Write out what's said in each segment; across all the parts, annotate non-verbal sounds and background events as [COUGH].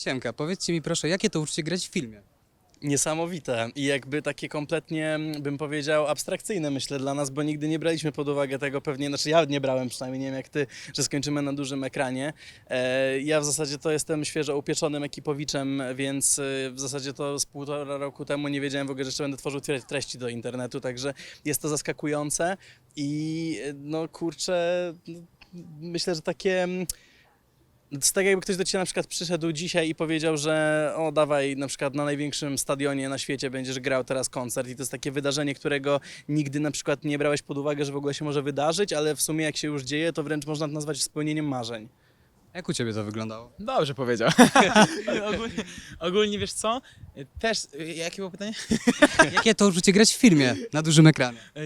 Siemka, powiedzcie mi proszę, jakie to uczucie grać w filmie? Niesamowite i jakby takie kompletnie, mm, bym powiedział, abstrakcyjne myślę dla nas, bo nigdy nie braliśmy pod uwagę tego pewnie, znaczy ja nie brałem przynajmniej, nie wiem jak ty, że skończymy na dużym ekranie. E, ja w zasadzie to jestem świeżo upieczonym ekipowiczem, więc e, w zasadzie to z półtora roku temu nie wiedziałem w ogóle, że jeszcze będę tworzył tre- treści do internetu, także jest to zaskakujące i e, no kurczę, no, myślę, że takie... mm, to jest tak jakby ktoś do Ciebie na przykład przyszedł dzisiaj i powiedział, że o dawaj na przykład na największym stadionie na świecie będziesz grał teraz koncert i to jest takie wydarzenie, którego nigdy na przykład nie brałeś pod uwagę, że w ogóle się może wydarzyć, ale w sumie jak się już dzieje, to wręcz można to nazwać spełnieniem marzeń. Jak u ciebie to wyglądało? Dobrze powiedział. [LAUGHS] ogólnie, ogólnie wiesz co? Też, jakie było pytanie? [LAUGHS] Jakie to uczucie grać w filmie na dużym ekranie? E,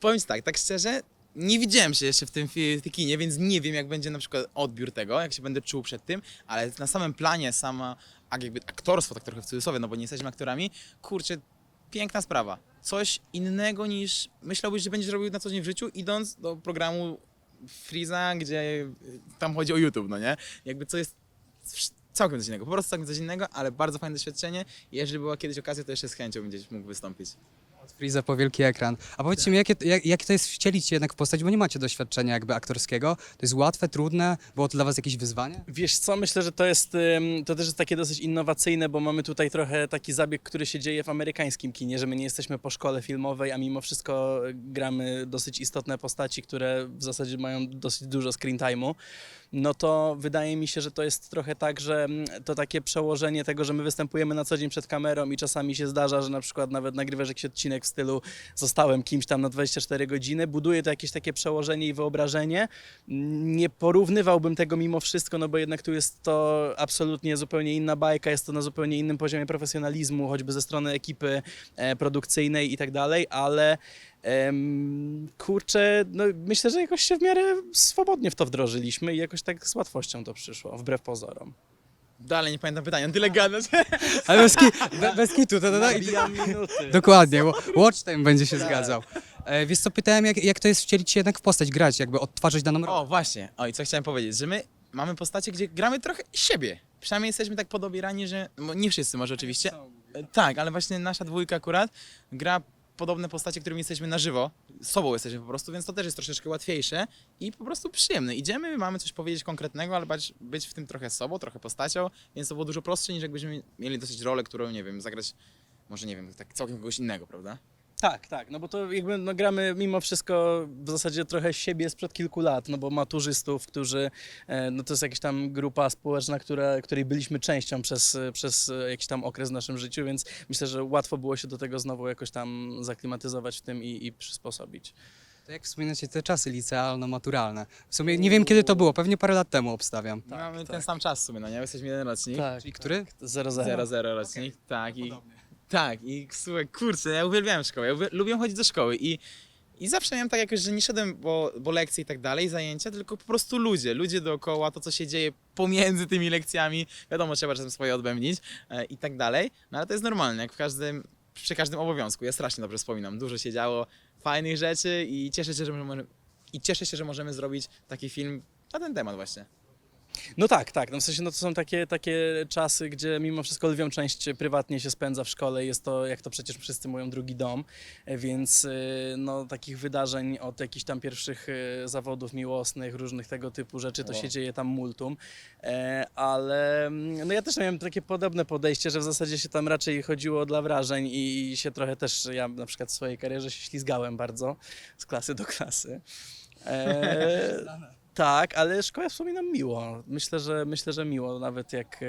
Powiem ci tak, tak szczerze, nie widziałem się jeszcze w tym, fi- w kinie, więc nie wiem, jak będzie na przykład odbiór tego, jak się będę czuł przed tym, ale na samym planie sama, jak jakby aktorstwo, tak trochę w cudzysłowie, no bo nie jesteśmy aktorami, kurczę, piękna sprawa. Coś innego niż myślałbyś, że będziesz robił na co dzień w życiu, idąc do programu Freeza, gdzie y, tam chodzi o YouTube, no nie? Jakby co jest całkiem coś innego, po prostu całkiem coś innego, ale bardzo fajne doświadczenie jeżeli była kiedyś okazja, to jeszcze z chęcią gdzieś mógł wystąpić. Od Freeza po wielki ekran. A powiedzcie mi, jakie, jak, to jest wcielić się jednak w postać, bo nie macie doświadczenia jakby aktorskiego. To jest łatwe, trudne? Było to dla was jakieś wyzwanie? Wiesz co, myślę, że to jest, ym, to też jest takie dosyć innowacyjne, bo mamy tutaj trochę taki zabieg, który się dzieje w amerykańskim kinie, że my nie jesteśmy po szkole filmowej, a mimo wszystko gramy dosyć istotne postaci, które w zasadzie mają dosyć dużo screen time'u. No to wydaje mi się, że to jest trochę tak, że mm, to takie przełożenie tego, że my występujemy na co dzień przed kamerą i czasami się zdarza, że na przykład nawet nagrywasz jakiś odcinek w stylu zostałem kimś tam na 24 godziny, buduje to jakieś takie przełożenie i wyobrażenie. Nie porównywałbym tego mimo wszystko, no bo jednak tu jest to absolutnie zupełnie inna bajka, jest to na zupełnie innym poziomie profesjonalizmu, choćby ze strony ekipy e, produkcyjnej i tak dalej, ale kurczę, no myślę, że jakoś się w miarę swobodnie w to wdrożyliśmy i jakoś tak z łatwością to przyszło, wbrew pozorom. Dalej nie pamiętam pytania, tyle gadasz. [LAUGHS] Ale bez, ki, be, bez kitu, to, to, to, Nabijam minuty. Dokładnie, bo Watch Time będzie się zgadzał. E, wiesz co, pytałem, jak, jak to jest wcielić się jednak w postać, grać, jakby odtwarzać daną rolę. O, właśnie. O, i co chciałem powiedzieć, że my mamy postacie, gdzie gramy trochę siebie. Przynajmniej jesteśmy tak podobierani, że... No, nie wszyscy może oczywiście. E, Tak, ale właśnie nasza dwójka akurat gra podobne postacie, którymi jesteśmy na żywo. Sobą jesteśmy po prostu, więc to też jest troszeczkę łatwiejsze i po prostu przyjemne. Idziemy, mamy coś powiedzieć konkretnego, ale być w tym trochę sobą, trochę postacią, więc to było dużo prostsze niż jakbyśmy mieli dosyć rolę, którą, nie wiem, zagrać może, nie wiem, tak całkiem kogoś innego, prawda? Tak, tak, no bo to jakby no, gramy mimo wszystko w zasadzie trochę siebie sprzed kilku lat, no bo maturzystów, którzy, e, no to jest jakaś tam grupa społeczna, która, której byliśmy częścią przez, przez jakiś tam okres w naszym życiu, więc myślę, że łatwo było się do tego znowu jakoś tam zaklimatyzować w tym i, i przysposobić. To jak wspominacie te czasy licealno-maturalne? W sumie nie wiem, kiedy to było, pewnie parę lat temu obstawiam. mamy ten tak. sam czas w sumie, no nie? Jesteśmy jeden rocznik. Czyli który? 0-0. 0-0 rocznik, tak. I, tak, i słuchaj, kurczę, ja uwielbiałem szkołę, ja uwie- lubiłem chodzić do szkoły i, i zawsze miałem tak jakoś, że nie szedłem, bo, bo lekcje i tak dalej, zajęcia, tylko po prostu ludzie, ludzie dookoła, to co się dzieje pomiędzy tymi lekcjami, wiadomo, trzeba czasem swoje odbębnić e, i tak dalej, no ale to jest normalne, jak w każdym, przy każdym obowiązku, ja strasznie dobrze wspominam, dużo się działo, fajnych rzeczy i cieszę się, że możemy, i cieszę się, że możemy zrobić taki film na ten temat właśnie. No tak, tak. No w sensie no to są takie, takie czasy, gdzie mimo wszystko lwią część prywatnie się spędza w szkole. Jest to, jak to przecież wszyscy mówią, drugi dom. E, Więc y, no, takich wydarzeń od jakichś tam pierwszych y, zawodów miłosnych, różnych tego typu rzeczy, to Wow. się dzieje tam multum. E, Ale mm, no ja też miałem takie podobne podejście, że w zasadzie się tam raczej chodziło dla wrażeń i się trochę też, ja na przykład w swojej karierze się ślizgałem bardzo z klasy do klasy. E, [LAUGHS] tak, ale szkołę wspominam miło. Myślę, że myślę, że miło, nawet jak,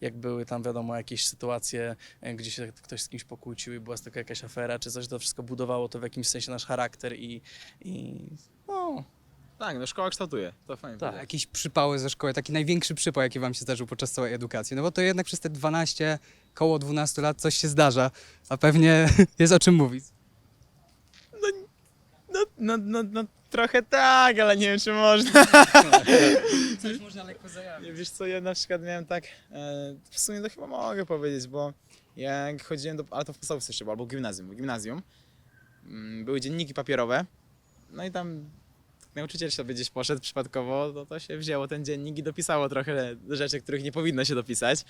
jak były tam wiadomo jakieś sytuacje, e, gdzie się ktoś z kimś pokłócił i była tylko jakaś afera, czy coś, to wszystko budowało to w jakimś sensie nasz charakter i, i no, Tak, no szkoła kształtuje, to fajnie. Tak. Jakieś przypały ze szkoły, taki największy przypał, jaki wam się zdarzył podczas całej edukacji. No bo to jednak przez te 12, koło 12 lat coś się zdarza, a pewnie [LAUGHS] jest o czym mówić. No, no, no, no trochę tak, ale nie wiem czy można. [LAUGHS] Coś można lekko zajawić. Wiesz co, ja na przykład miałem tak, e, w sumie to chyba mogę powiedzieć, bo jak chodziłem do, ale to w podstawówce jeszcze było, albo w gimnazjum, w gimnazjum mm, były dzienniki papierowe, no i tam nauczyciel sobie gdzieś poszedł przypadkowo, no to się wzięło ten dziennik i dopisało trochę rzeczy, których nie powinno się dopisać.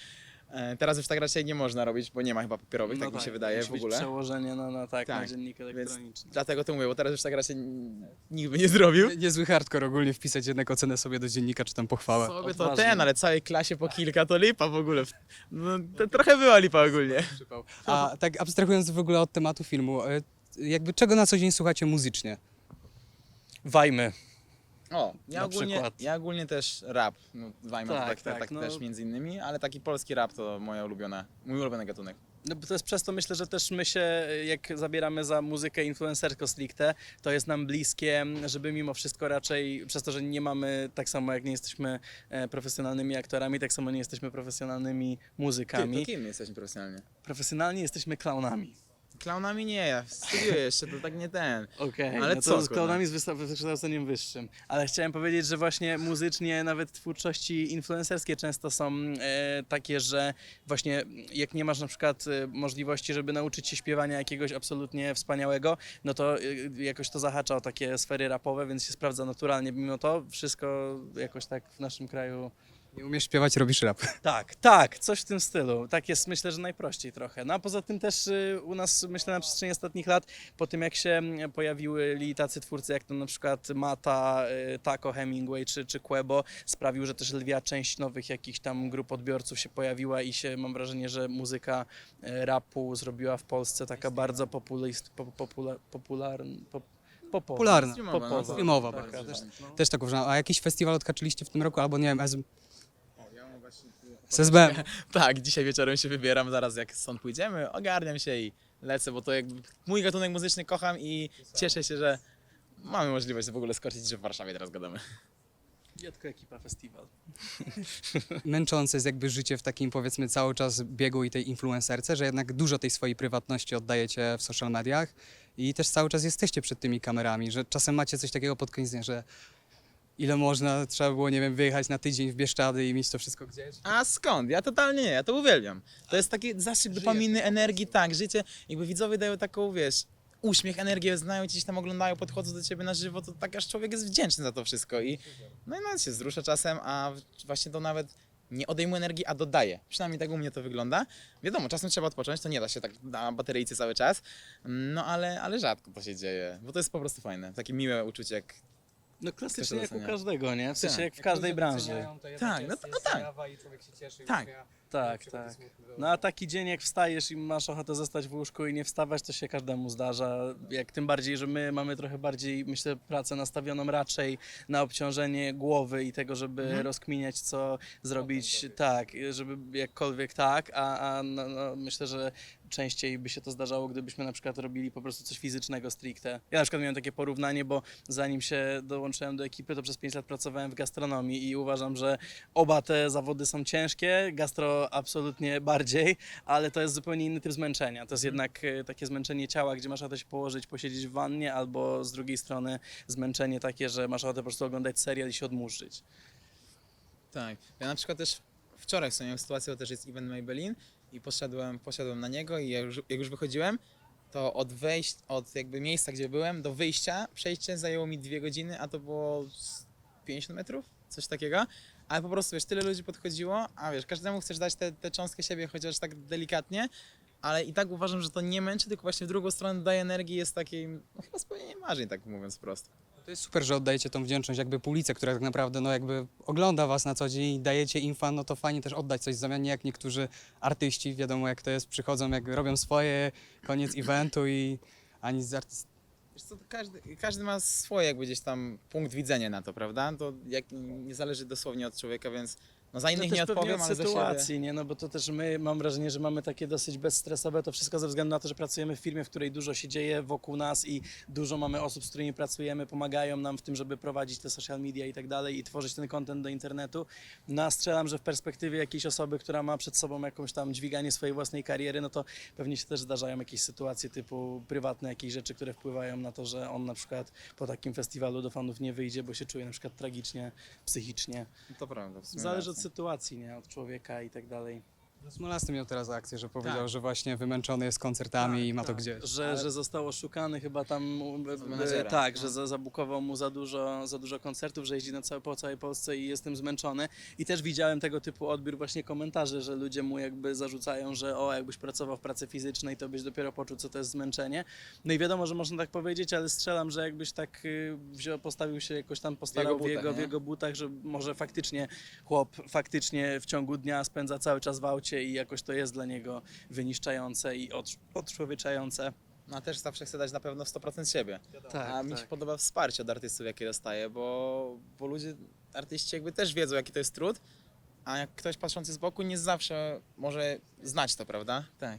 E, Teraz już tak raczej nie można robić, bo nie ma chyba papierowych, tak mi się wydaje No musi w być ogóle. przełożenie na, na, tak, na Tak, dziennik więc elektroniczny. Dlatego to mówię, bo teraz już tak raczej n- nikt by nie zrobił. Niezły hardcore ogólnie wpisać jednak ocenę sobie do dziennika, czy tam pochwałę. Sobie to Odważnie. ten, ale całej klasie po kilka to lipa w ogóle. No, to trochę była lipa ogólnie. A tak abstrahując w ogóle od tematu filmu, e, jakby czego na co dzień słuchacie muzycznie? Wajmy. O, ja Na ogólnie, przykład. ja ogólnie też rap, no, Tak, tak, tak, tak, tak no. też między innymi, ale taki polski rap to moja ulubiona, mój ulubiony gatunek. No bo to jest przez to myślę, że też my się, jak zabieramy za muzykę influencersko stricte, to jest nam bliskie, żeby mimo wszystko raczej, przez to, że nie mamy, tak samo jak nie jesteśmy e, profesjonalnymi aktorami, tak samo nie jesteśmy profesjonalnymi Ty, muzykami. to kim jesteśmy profesjonalnie? Profesjonalni jesteśmy klaunami. Klaunami nie, ja studiuję jeszcze, to tak nie ten. Okej, Ale no co, to z kurwa? klaunami z wysta- wykształceniem wyższym. Ale chciałem powiedzieć, że właśnie muzycznie nawet twórczości influencerskie często są e, takie, że właśnie jak nie masz na przykład e, możliwości, żeby nauczyć się śpiewania jakiegoś absolutnie wspaniałego, no to e, jakoś to zahacza o takie sfery rapowe, więc się sprawdza naturalnie. Mimo to wszystko jakoś tak w naszym kraju Nie umiesz śpiewać, robisz rap. [LAUGHS] tak, tak, coś w tym stylu. Tak jest myślę, że najprościej trochę. No a poza tym też y, u nas myślę na przestrzeni ostatnich lat, po tym jak się mm, pojawiły tacy twórcy jak to na przykład Mata, y, Taco, Hemingway czy, czy Quebo, sprawił, że też lwia część nowych jakichś tam grup odbiorców się pojawiła i się mam wrażenie, że muzyka y, rapu zrobiła w Polsce taka bardzo populist, po, popula, popularna. Pop, popowa. Popularna. Streamowa, no, Popowa. Streamowa Taka bardzo. też. Też tak uważam. A jakiś festiwal odhaczyliście w tym roku, albo nie wiem. Ja z SBM? [LAUGHS] Tak, dzisiaj wieczorem się wybieram, zaraz jak stąd pójdziemy, ogarniam się i lecę, bo to jakby mój gatunek muzyczny kocham i cieszę się, że mamy możliwość w ogóle skoczyć, że w Warszawie teraz gadamy. Dziadko ekipa festiwal. [LAUGHS] Męczące jest jakby życie w takim powiedzmy cały czas biegu i tej influencerce, że jednak dużo tej swojej prywatności oddajecie w social mediach i też cały czas jesteście przed tymi kamerami, że czasem macie coś takiego pod koniec dnia, że ile można, trzeba było, nie wiem, wyjechać na tydzień w Bieszczady i mieć to wszystko gdzieś. A skąd? Ja totalnie nie, ja to uwielbiam. To jest taki zastrzyk dopaminy, energii, tak, życie, jakby widzowie dają taką, wiesz, uśmiech, energię, znają cię, tam oglądają, podchodzą do ciebie na żywo, to tak aż człowiek jest wdzięczny za to wszystko i no i nawet się wzrusza czasem, a właśnie to nawet nie odejmuje energii, a dodaje. Przynajmniej tak u mnie to wygląda. Wiadomo, czasem trzeba odpocząć, to nie da się tak na bateryjce cały czas, no ale, ale rzadko to się dzieje, bo to jest po prostu fajne, takie miłe uczucie, jak No klasycznie jak u doceniam. każdego, nie? W sensie Tak. jak w każdej branży. Tak, no to- no tak. Tak. Tak, tak. No a taki dzień jak wstajesz i masz ochotę zostać w łóżku i nie wstawać, to się każdemu zdarza. Jak tym bardziej, że my mamy trochę bardziej, myślę, pracę nastawioną raczej na obciążenie głowy i tego, żeby Mhm. rozkminiać, co zrobić tak, żeby jakkolwiek tak, a, a no, no, myślę, że częściej by się to zdarzało, gdybyśmy na przykład robili po prostu coś fizycznego stricte. Ja na przykład miałem takie porównanie, bo zanim się dołączyłem do ekipy, to przez 5 lat pracowałem w gastronomii i uważam, że oba te zawody są ciężkie, gastro absolutnie bardziej, ale to jest zupełnie inny typ zmęczenia. To jest jednak e, takie zmęczenie ciała, gdzie masz ochotę się położyć, posiedzieć w wannie, albo z drugiej strony zmęczenie takie, że masz ochotę po prostu oglądać serial i się odmurzyć. Tak. Ja na przykład też wczoraj w miałem sytuację, bo też jest event Maybelline i poszedłem, poszedłem na niego i jak już, jak już wychodziłem, to od wejść, od jakby miejsca, gdzie byłem, do wyjścia, przejście zajęło mi dwie godziny, a to było z 50 metrów, coś takiego. Ale po prostu, wiesz, tyle ludzi podchodziło, a wiesz, każdemu chcesz dać tę te, te cząstkę siebie, chociaż tak delikatnie, ale i tak uważam, że to nie męczy, tylko właśnie w drugą stronę daje energii, jest takim, no chyba spełnienie marzeń, tak mówiąc prosto. To jest super, że oddajecie tą wdzięczność jakby publice, która tak naprawdę no jakby ogląda was na co dzień i dajecie im fan, no to fajnie też oddać coś w zamian, nie jak niektórzy artyści, wiadomo jak to jest, przychodzą, jak robią swoje, koniec [LAUGHS] eventu i ani z artyst... Wiesz co, każdy, każdy ma swoje jakby gdzieś tam punkt widzenia na to, prawda? To jak, nie zależy dosłownie od człowieka, więc no za innych to nie też pewnie odpowiem, od ale za siebie. sytuacji, nie? No bo to też my, mam wrażenie, że mamy takie dosyć bezstresowe, to wszystko ze względu na to, że pracujemy w firmie, w której dużo się dzieje wokół nas i dużo mamy osób, z którymi pracujemy, pomagają nam w tym, żeby prowadzić te social media i tak dalej i tworzyć ten content do internetu. No a strzelam, że w perspektywie jakiejś osoby, która ma przed sobą jakąś tam dźwiganie swojej własnej kariery, no to pewnie się też zdarzają jakieś sytuacje typu prywatne, jakieś rzeczy, które wpływają na to, że on na przykład po takim festiwalu do fanów nie wyjdzie, bo się czuje na przykład tragicznie, psychicznie. To prawda. w sumie Zależy od racja. Sytuacji, nie? Od człowieka i tak dalej. Smolasty miał teraz akcję, że powiedział, Tak. że właśnie wymęczony jest koncertami Tak, i ma to tak. gdzieś. Że, Ale- że został oszukany chyba tam, e, menadżera. tak, No. że za, zabukował mu za dużo, za dużo koncertów, że jeździ na całe, po całej Polsce i jestem zmęczony. I też widziałem tego typu odbiór właśnie komentarzy, że ludzie mu jakby zarzucają, że o, jakbyś pracował w pracy fizycznej, to byś dopiero poczuł, co to jest zmęczenie. No i wiadomo, że można tak powiedzieć, ale strzelam, że jakbyś tak y, wziął, postawił się jakoś tam, postarał w butach, jego, w nie? jego butach, że może faktycznie chłop faktycznie w ciągu dnia spędza cały czas w aucie i jakoś to jest dla niego wyniszczające i odcz- odczłowieczające. No a też zawsze chcę dać na pewno 100% siebie. Tak, a mi tak. się podoba wsparcie od artystów, jakie dostaję, bo, bo ludzie, artyści jakby też wiedzą, jaki to jest trud, a jak ktoś patrzący z boku nie zawsze może znać to, prawda? Tak.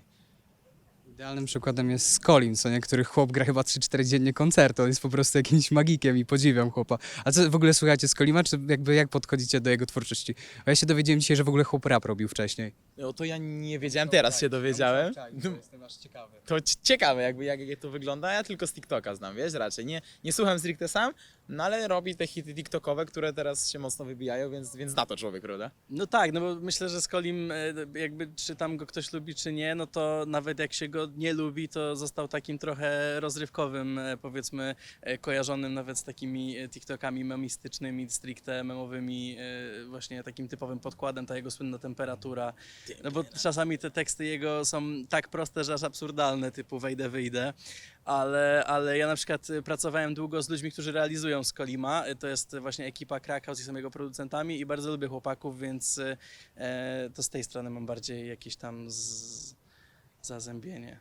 Idealnym przykładem jest Skolin, co niektóry chłop gra chyba 3-4 dziennie koncertu. On jest po prostu jakimś magikiem i podziwiam chłopa. A co w ogóle słuchacie Skolima, czy jakby jak podchodzicie do jego twórczości? Bo ja się dowiedziałem dzisiaj, że w ogóle chłop rap robił wcześniej. No to ja nie wiedziałem, teraz się dowiedziałem. No, jestem aż ciekawy. To ci- ciekawe jakby jak, jak to wygląda, ja tylko z TikToka znam, wiesz, raczej. Nie, nie słucham stricte sam, no ale robi te hity TikTokowe, które teraz się mocno wybijają, więc, więc na to człowiek, prawda? No tak, no bo myślę, że z Kolim e, jakby czy tam go ktoś lubi, czy nie, no to nawet jak się go nie lubi, to został takim trochę rozrywkowym, e, powiedzmy, e, kojarzonym nawet z takimi e, TikTokami memistycznymi, stricte memowymi, e, właśnie takim typowym podkładem, ta jego słynna temperatura. No bo czasami te teksty jego są tak proste, że aż absurdalne, typu wejdę, wyjdę. Ale, ale ja na przykład y, pracowałem długo z ludźmi, którzy realizują Skolima. Y, To jest właśnie ekipa Krakaus i są jego producentami i bardzo lubię chłopaków, więc y, e, to z tej strony mam bardziej jakieś tam z, zazębienie.